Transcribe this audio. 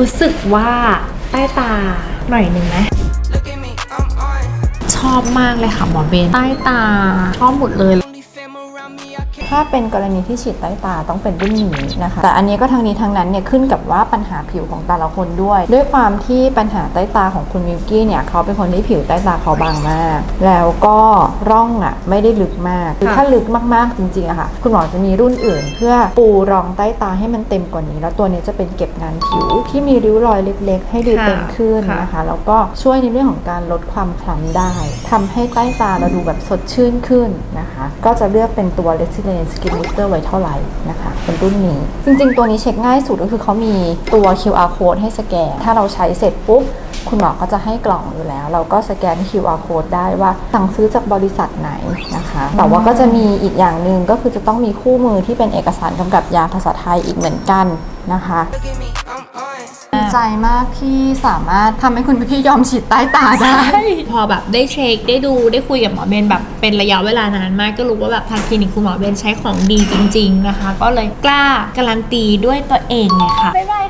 รู้สึกว่าใต้ตาหน่อยหนึ่งไหม Look at me, I'm on. ชอบมากเลยค่ะหมอเบนใต้ตาชอบหมดเลย ถ้าเป็นกรณีที่ฉีดใต้ตาต้องเป็นรุ่นนี้นะคะ แต่อันนี้ก็ทั้งนี้ทั้งนั้นเนี่ยขึ้นกับว่าปัญหาผิวของแต่ละคนด้วย ด้วยความที่ปัญหาใต้ตาของคุณมิวกี้เนี่ยเขาเป็นคนที่ผิวใต้ตาเขาบางมาก แล้วก็ร่องอะไม่ได้ลึกมากคือค่ะถ้าลึกมากๆจริงๆอะค่ะ คุณหมอจะมีรุ่นอื่น เพื่อปูรองใต้ตาให้มันเต็มกว่านี้ แล้วตัวนี้จะเป็นเก็บงานผิวที่มีริ้วรอยเล็ก ๆ ให้ดูเต็มขึ้นนะคะแล้วก็ช่วยในเรื่องของการลดความคล้ำได้ทำให้ใต้ตาเราดูแบบสดชื่นขึ้นนะคะ ก็จะเลือกเป็นตัว Resilient Skin Booster ไว้เท่าไหร่นะคะเป็นรุ่นนี้ จริง ๆ ตัวนี้เช็คง่ายสุดก็คือเขามีตัว QR code ให้สแกน ถ้าเราใช้เสร็จปุ๊บ คุณหมอก็จะให้กล่องอยู่แล้ว เราก็สแกน QR code ได้ว่าสั่งซื้อจากบริษัทไหนนะคะแต่ว่าก็จะมีอีกอย่างหนึ่งก็คือจะต้องมีคู่มือที่เป็นเอกสารกำกับยาภาษาไทยอีกเหมือนกันนะคะ ใจมากที่สามารถทำให้คุณพี่ยอมฉีดใต้ตาได้ พอแบบได้เช็คได้ดูได้คุยกับหมอเบนแบบเป็นระยะเวลานานมากก็รู้ว่าแบบทางคลินิกคุณหมอเบนใช้ของดีจริง ๆนะคะ ก็เลยกล้าการันตีด้วยตัวเองเลยค่ะบ๊ายบายค่ะ